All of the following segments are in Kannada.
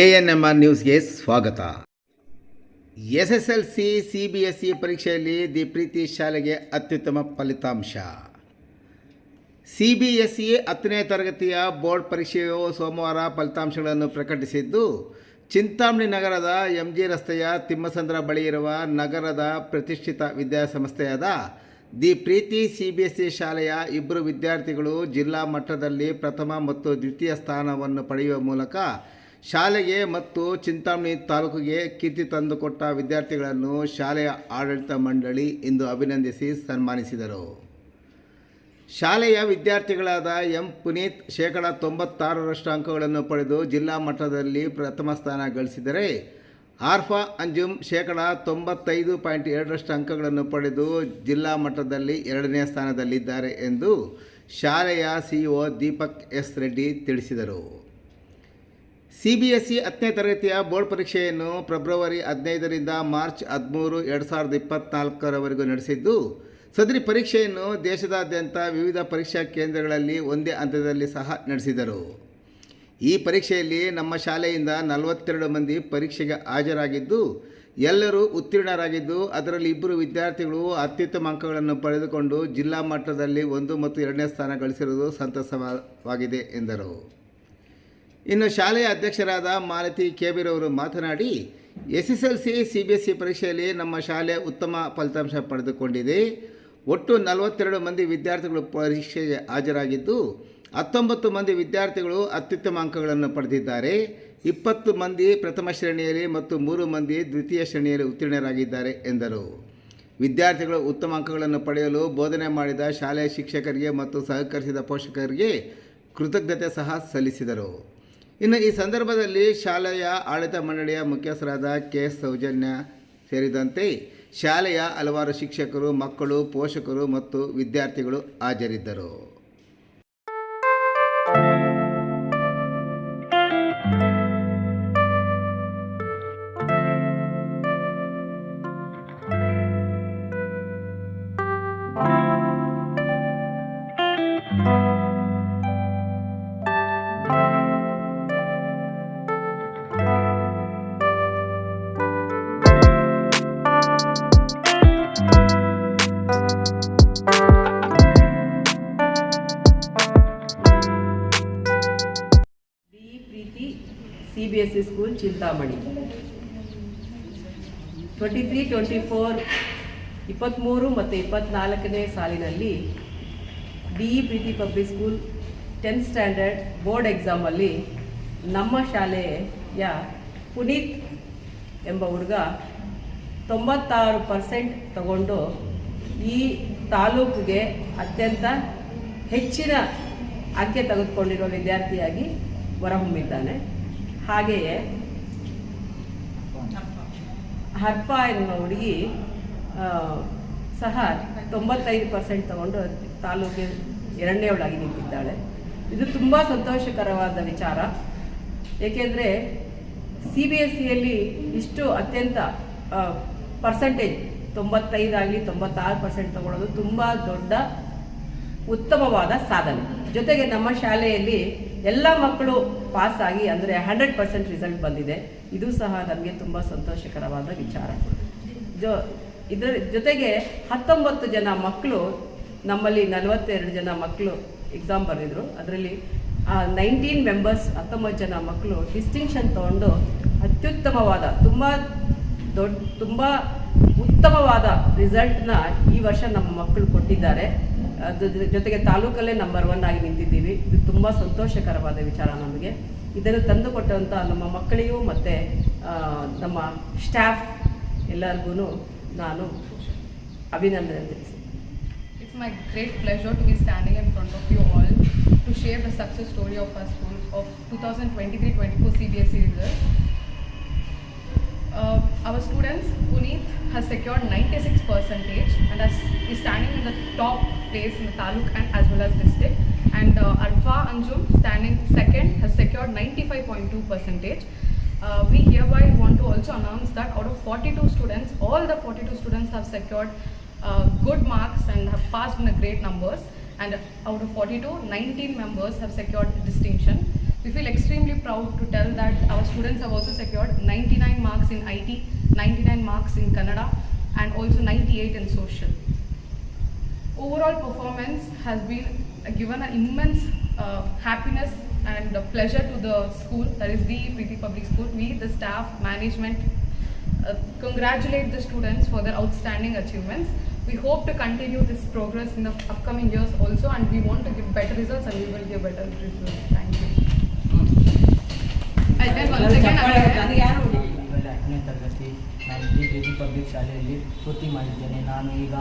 ಎ ಎನ್ ಎಂ ಆರ್ ನ್ಯೂಸ್ಗೆ ಸ್ವಾಗತ. S S L C C B S E ಪರೀಕ್ಷೆಯಲ್ಲಿ ದಿ ಪ್ರೀತಿ ಶಾಲೆಗೆ ಅತ್ಯುತ್ತಮ ಫಲಿತಾಂಶ. ಸಿ ಬಿ ಎಸ್ ಇ ಹತ್ತನೇ ತರಗತಿಯ ಬೋರ್ಡ್ ಪರೀಕ್ಷೆಯು ಸೋಮವಾರ ಫಲಿತಾಂಶಗಳನ್ನು ಪ್ರಕಟಿಸಿದ್ದು, ಚಿಂತಾಮಣಿ ನಗರದ ಎಂ ಜಿ ರಸ್ತೆಯ ತಿಮ್ಮಸಂದ್ರ ಬಳಿ ಇರುವ ನಗರದ ಪ್ರತಿಷ್ಠಿತ ವಿದ್ಯಾಸಂಸ್ಥೆಯಾದ the Preethi C B S E ಶಾಲೆಯ ಇಬ್ಬರು ವಿದ್ಯಾರ್ಥಿಗಳು ಜಿಲ್ಲಾ ಮಟ್ಟದಲ್ಲಿ ಪ್ರಥಮ ಮತ್ತು ದ್ವಿತೀಯ ಸ್ಥಾನವನ್ನು ಪಡೆಯುವ ಮೂಲಕ ಶಾಲೆಗೆ ಮತ್ತು ಚಿಂತಾಮಣಿ ತಾಲೂಕಿಗೆ ಕೀರ್ತಿ ತಂದುಕೊಟ್ಟ ವಿದ್ಯಾರ್ಥಿಗಳನ್ನು ಶಾಲೆಯ ಆಡಳಿತ ಮಂಡಳಿ ಇಂದು ಅಭಿನಂದಿಸಿ ಸನ್ಮಾನಿಸಿದರು. ಶಾಲೆಯ ವಿದ್ಯಾರ್ಥಿಗಳಾದ ಎಂ. ಪುನೀತ್ ಶೇಕಡ ತೊಂಬತ್ತಾರರಷ್ಟು ಅಂಕಗಳನ್ನು ಪಡೆದು ಜಿಲ್ಲಾ ಮಟ್ಟದಲ್ಲಿ ಪ್ರಥಮ ಸ್ಥಾನ ಗಳಿಸಿದರೆ, ಆರ್ಫಾ ಅಂಜುಮ್ ಶೇಕಡ ತೊಂಬತ್ತೈದು ಪಾಯಿಂಟ್ ಎರಡರಷ್ಟು ಅಂಕಗಳನ್ನು ಪಡೆದು ಜಿಲ್ಲಾ ಮಟ್ಟದಲ್ಲಿ ಎರಡನೇ ಸ್ಥಾನದಲ್ಲಿದ್ದಾರೆ ಎಂದು ಶಾಲೆಯ ಸಿಇಒ ದೀಪಕ್ ಎಸ್ ರೆಡ್ಡಿ ತಿಳಿಸಿದರು. ಸಿ ಬಿ ಎಸ್ ಇ ಹತ್ತನೇ ತರಗತಿಯ ಬೋರ್ಡ್ ಪರೀಕ್ಷೆಯನ್ನು ಫೆಬ್ರವರಿ ಹದಿನೈದರಿಂದ ಮಾರ್ಚ್ ಹದಿಮೂರು ಎರಡು ಸಾವಿರದ ಇಪ್ಪತ್ತ್ನಾಲ್ಕರವರೆಗೂ ನಡೆಸಿದ್ದು, ಸದರಿ ಪರೀಕ್ಷೆಯನ್ನು ದೇಶದಾದ್ಯಂತ ವಿವಿಧ ಪರೀಕ್ಷಾ ಕೇಂದ್ರಗಳಲ್ಲಿ ಒಂದೇ ಹಂತದಲ್ಲಿ ಸಹ ನಡೆಸಿದರು. ಈ ಪರೀಕ್ಷೆಯಲ್ಲಿ ನಮ್ಮ ಶಾಲೆಯಿಂದ ನಲವತ್ತೆರಡು ಮಂದಿ ಪರೀಕ್ಷೆಗೆ ಹಾಜರಾಗಿದ್ದು, ಎಲ್ಲರೂ ಉತ್ತೀರ್ಣರಾಗಿದ್ದು, ಅದರಲ್ಲಿ ಇಬ್ಬರು ವಿದ್ಯಾರ್ಥಿಗಳು ಅತ್ಯುತ್ತಮ ಅಂಕಗಳನ್ನು ಪಡೆದುಕೊಂಡು ಜಿಲ್ಲಾ ಮಟ್ಟದಲ್ಲಿ ಒಂದು ಮತ್ತು ಎರಡನೇ ಸ್ಥಾನ ಗಳಿಸಿರುವುದು ಸಂತಸವಾಗಿದೆ ಎಂದರು. ಇನ್ನು ಶಾಲೆಯ ಅಧ್ಯಕ್ಷರಾದ ಮಾಲತಿ ಕೇಬಿರವರು ಮಾತನಾಡಿ S S L C C B S C ಪರೀಕ್ಷೆಯಲ್ಲಿ ನಮ್ಮ ಶಾಲೆ ಉತ್ತಮ ಫಲಿತಾಂಶ ಪಡೆದುಕೊಂಡಿದೆ. ಒಟ್ಟು ನಲವತ್ತೆರಡು ಮಂದಿ ವಿದ್ಯಾರ್ಥಿಗಳು ಪರೀಕ್ಷೆಗೆ ಹಾಜರಾಗಿದ್ದು, ಹತ್ತೊಂಬತ್ತು ಮಂದಿ ವಿದ್ಯಾರ್ಥಿಗಳು ಅತ್ಯುತ್ತಮ ಅಂಕಗಳನ್ನು ಪಡೆದಿದ್ದಾರೆ. ಇಪ್ಪತ್ತು ಮಂದಿ ಪ್ರಥಮ ಶ್ರೇಣಿಯಲ್ಲಿ ಮತ್ತು ಮೂರು ಮಂದಿ ದ್ವಿತೀಯ ಶ್ರೇಣಿಯಲ್ಲಿ ಉತ್ತೀರ್ಣರಾಗಿದ್ದಾರೆ ಎಂದರು. ವಿದ್ಯಾರ್ಥಿಗಳು ಉತ್ತಮ ಅಂಕಗಳನ್ನು ಪಡೆಯಲು ಬೋಧನೆ ಮಾಡಿದ ಶಾಲೆಯ ಶಿಕ್ಷಕರಿಗೆ ಮತ್ತು ಸಹಕರಿಸಿದ ಪೋಷಕರಿಗೆ ಕೃತಜ್ಞತೆ ಸಹ ಸಲ್ಲಿಸಿದರು. ಇನ್ನು ಈ ಸಂದರ್ಭದಲ್ಲಿ ಶಾಲೆಯ ಆಡಳಿತ ಮಂಡಳಿಯ ಮುಖ್ಯಸ್ಥರಾದ ಕೆ ಸೌಜನ್ಯ ಸೇರಿದಂತೆ ಶಾಲೆಯ ಹಲವಾರು ಶಿಕ್ಷಕರು, ಮಕ್ಕಳು, ಪೋಷಕರು ಮತ್ತು ವಿದ್ಯಾರ್ಥಿಗಳು ಹಾಜರಿದ್ದರು. B S C school Chintamani twenty three twenty four ಇಪ್ಪತ್ತ್ಮೂರು ಮತ್ತು ಇಪ್ಪತ್ತ್ನಾಲ್ಕನೇ ಸಾಲಿನಲ್ಲಿ D E Preethi public school tenth standard board ಎಕ್ಸಾಮಲ್ಲಿ ನಮ್ಮ ಶಾಲೆಯ ಪುನೀತ್ ಎಂಬ ಹುಡುಗ ತೊಂಬತ್ತಾರು ಪರ್ಸೆಂಟ್ ತಗೊಂಡು ಈ ತಾಲೂಕಿಗೆ ಅತ್ಯಂತ ಹೆಚ್ಚಿನ ಅಂಕೆ ತೆಗೆದುಕೊಂಡಿರುವ ವಿದ್ಯಾರ್ಥಿಯಾಗಿ ಹೊರಹೊಮ್ಮಿದ್ದಾನೆ. ಹಾಗೆಯೇ ಹರ್ಪ ಎನ್ನುವ ಹುಡುಗಿ ಸಹ ತೊಂಬತ್ತೈದು ಪರ್ಸೆಂಟ್ ತಗೊಂಡು ತಾಲೂಕಿಗೆ ಎರಡನೇವಳಾಗಿ ನಿಂತಿದ್ದಾಳೆ. ಇದು ತುಂಬ ಸಂತೋಷಕರವಾದ ವಿಚಾರ. ಏಕೆಂದರೆ ಸಿ ಬಿ ಎಸ್ ಸಿಯಲ್ಲಿ ಇಷ್ಟು ಅತ್ಯಂತ ಪರ್ಸೆಂಟೇಜ್ ತೊಂಬತ್ತೈದಾಗಲಿ ತೊಂಬತ್ತಾರು ಪರ್ಸೆಂಟ್ ತಗೊಳ್ಳೋದು ತುಂಬ ದೊಡ್ಡ ಉತ್ತಮವಾದ ಸಾಧನೆ. ಜೊತೆಗೆ ನಮ್ಮ ಶಾಲೆಯಲ್ಲಿ ಎಲ್ಲ ಮಕ್ಕಳು ಪಾಸ್ ಆಗಿ ಅಂದರೆ ಹಂಡ್ರೆಡ್ ಪರ್ಸೆಂಟ್ ರಿಸಲ್ಟ್ ಬಂದಿದೆ. ಇದು ಸಹ ನಮಗೆ ತುಂಬ ಸಂತೋಷಕರವಾದ ವಿಚಾರ. ಜೊ, ಇದರ ಜೊತೆಗೆ ಹತ್ತೊಂಬತ್ತು ಜನ ಮಕ್ಕಳು ನಮ್ಮಲ್ಲಿ ನಲವತ್ತೆರಡು ಜನ ಮಕ್ಕಳು ಎಕ್ಸಾಮ್ ಬರೆದಿದ್ರು ಅದರಲ್ಲಿ ನೈನ್ಟೀನ್ ಮೆಂಬರ್ಸ್ ಹತ್ತೊಂಬತ್ತು ಜನ ಮಕ್ಕಳು ಡಿಸ್ಟಿಂಕ್ಷನ್ ತಗೊಂಡು ಅತ್ಯುತ್ತಮವಾದ, ತುಂಬ ದೊಡ್ಡ ತುಂಬ ಉತ್ತಮವಾದ ರಿಸಲ್ಟ್ನ ಈ ವರ್ಷ ನಮ್ಮ ಮಕ್ಕಳು ಕೊಟ್ಟಿದ್ದಾರೆ. ಜೊತೆಗೆ ತಾಲೂಕಲ್ಲೇ ನಂಬರ್ ಒನ್ ಆಗಿ ನಿಂತಿದ್ದೀವಿ. ಇದು ತುಂಬ ಸಂತೋಷಕರವಾದ ವಿಚಾರ ನಮಗೆ. ಇದನ್ನು ತಂದುಕೊಟ್ಟಂಥ ನಮ್ಮ ಮಕ್ಕಳಿಗೂ ಮತ್ತು ನಮ್ಮ ಸ್ಟಾಫ್ ಎಲ್ಲರಿಗೂ ನಾನು ಅಭಿನಂದನೆ it's my great pleasure to be standing in front of you all to share the success story of our school of two thousand twenty three twenty four C B S C result our students Puneeth has secured ninety six percentage and as ಈ standing in the top place in the taluk and as well as district. And uh, Alpha Anjum standing second has secured 95.2 percentage. Uh, we hereby want to also announce that out of 42 students, all the 42 students have secured uh, good marks and have passed in a great numbers. And out of 42, 19 members have secured distinction. We feel extremely proud to tell that our students have also secured 99 marks in IT, 99 marks in Kannada, and also 98 in social Overall performance has been uh, given an immense uh, happiness and uh, pleasure to the school, that is the Preeti Public School. We, the staff, management, uh, congratulate the students for their outstanding achievements. We hope to continue this progress in the upcoming years also, and we want to give better results, and we will give better results. Thank you. And then once again, I- ಈಗಲೇ ಹತ್ತನೇ ತರಗತಿ ನಾನು ಡಿ ಕೆ ಜಿ ಪಬ್ಲಿಕ್ ಶಾಲೆಯಲ್ಲಿ ಪೂರ್ತಿ ಮಾಡಿದ್ದೇನೆ ನಾನು ಈಗ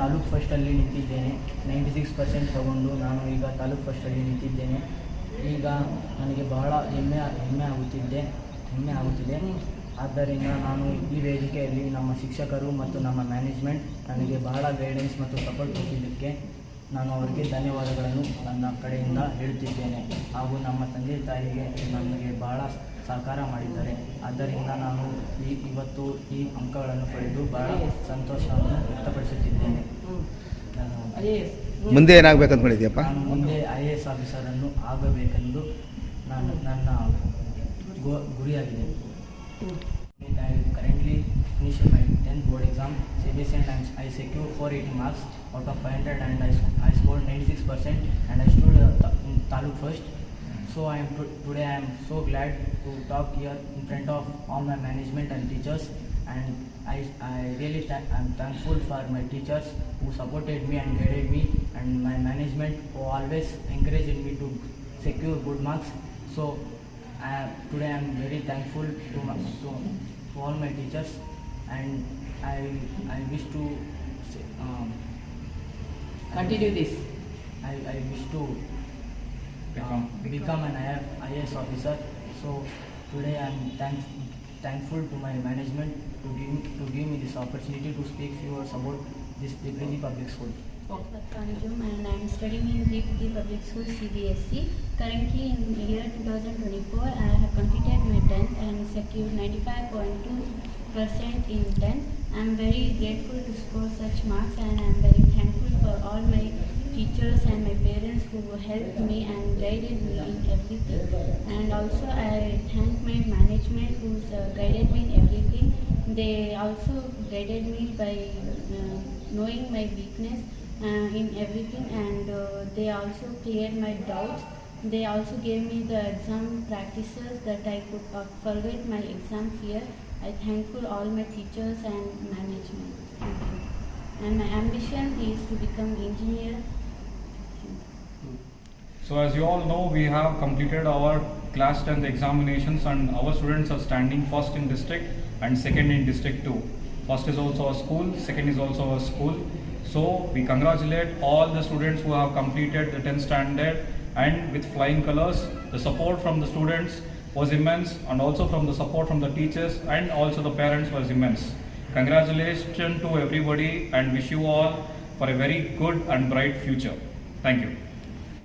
ತಾಲೂಕ್ ಫಸ್ಟಲ್ಲಿ ನಿಂತಿದ್ದೇನೆ. ನೈಂಟಿ ಸಿಕ್ಸ್ ಪರ್ಸೆಂಟ್ ತಗೊಂಡು ನಾನು ಈಗ ತಾಲೂಕ್ ಫಸ್ಟಲ್ಲಿ ನಿಂತಿದ್ದೇನೆ. ಈಗ ನನಗೆ ಬಹಳ ಹೆಮ್ಮೆ ಹೆಮ್ಮೆ ಆಗುತ್ತಿದ್ದೆ, ಹೆಮ್ಮೆ ಆಗುತ್ತಿದೆ. ಆದ್ದರಿಂದ ನಾನು ಈ ವೇದಿಕೆಯಲ್ಲಿ ನಮ್ಮ ಶಿಕ್ಷಕರು ಮತ್ತು ನಮ್ಮ ಮ್ಯಾನೇಜ್ಮೆಂಟ್ ನನಗೆ ಬಹಳ ಗೈಡೆನ್ಸ್ ಮತ್ತು ಸಪೋರ್ಟ್ ಕೊಟ್ಟಿದ್ದಕ್ಕೆ ನಾನು ಅವರಿಗೆ ಧನ್ಯವಾದಗಳನ್ನು ನನ್ನ ಕಡೆಯಿಂದ ಹೇಳುತ್ತಿದ್ದೇನೆ. ಹಾಗೂ ನಮ್ಮ ತಂದೆ ತಾಯಿಗೆ ನನಗೆ ಬಹಳ ಸಹಕಾರ ಮಾಡಿದ್ದಾರೆ. ಆದ್ದರಿಂದ ನಾನು ಈ ಇವತ್ತು ಈ ಅಂಕಗಳನ್ನು ಪಡೆದು ಬಹಳ ಸಂತೋಷವನ್ನು ವ್ಯಕ್ತಪಡಿಸುತ್ತಿದ್ದೇನೆ. ನಾನು ಮುಂದೆ ಏನಾಗಬೇಕು ಅಂದ್ಕೊಂಡಿದ್ಯಪ್ಪ ನಾನು ಮುಂದೆ ಐ ಎ ಎಸ್ ಆಫೀಸರನ್ನು ಆಗಬೇಕೆಂದು ನಾನು ನನ್ನ ಗೋ ಗುರಿಯಾಗಿದೆ. Currently currently finishing my 10th board exam, CBSE and I'm- I secured 480 marks out of 500 and I, sc- I scored 96% ninety six percent and I stood taluk first. So I am today I am so glad to talk here in front of all my management and teachers and I, I really thank I'm thankful for my teachers who supported me and guided me and my management who always encouraged me to secure good marks. So I, today I am very thankful to, my, to, to all my teachers and I, I wish to um, Continue this. I, I wish to um, become an IAS officer. So today I am thank, thankful to my management to give, to give me this opportunity to speak few words about this Dignity Public School. And I am studying in Deepthi Public School CBSE. E. Currently in year 2024, I have completed my 10th and secured 95.2% in 10th. I am very grateful to score such marks and I am very thankful for all my teachers and my parents who helped me and guided me in everything. And also I thank my management who uh, guided me in everything. They also guided me by uh, knowing my weakness uh, in everything and uh, they also cleared my doubts. They also gave me the exam practices that I could forget my exam fear. I thankful all my teachers and management. And my ambition is to become engineer. So as you all know, we have completed our class 10th examinations and our students are standing first in district and second in district 2. First is also a school, second is also a school. So we congratulate all the students who have completed the 10th standard and with flying colors. The support from the students was immense and also from the support from the teachers and also the parents was immense. Congratulations to everybody and wish you all for a very good and bright future. Thank you.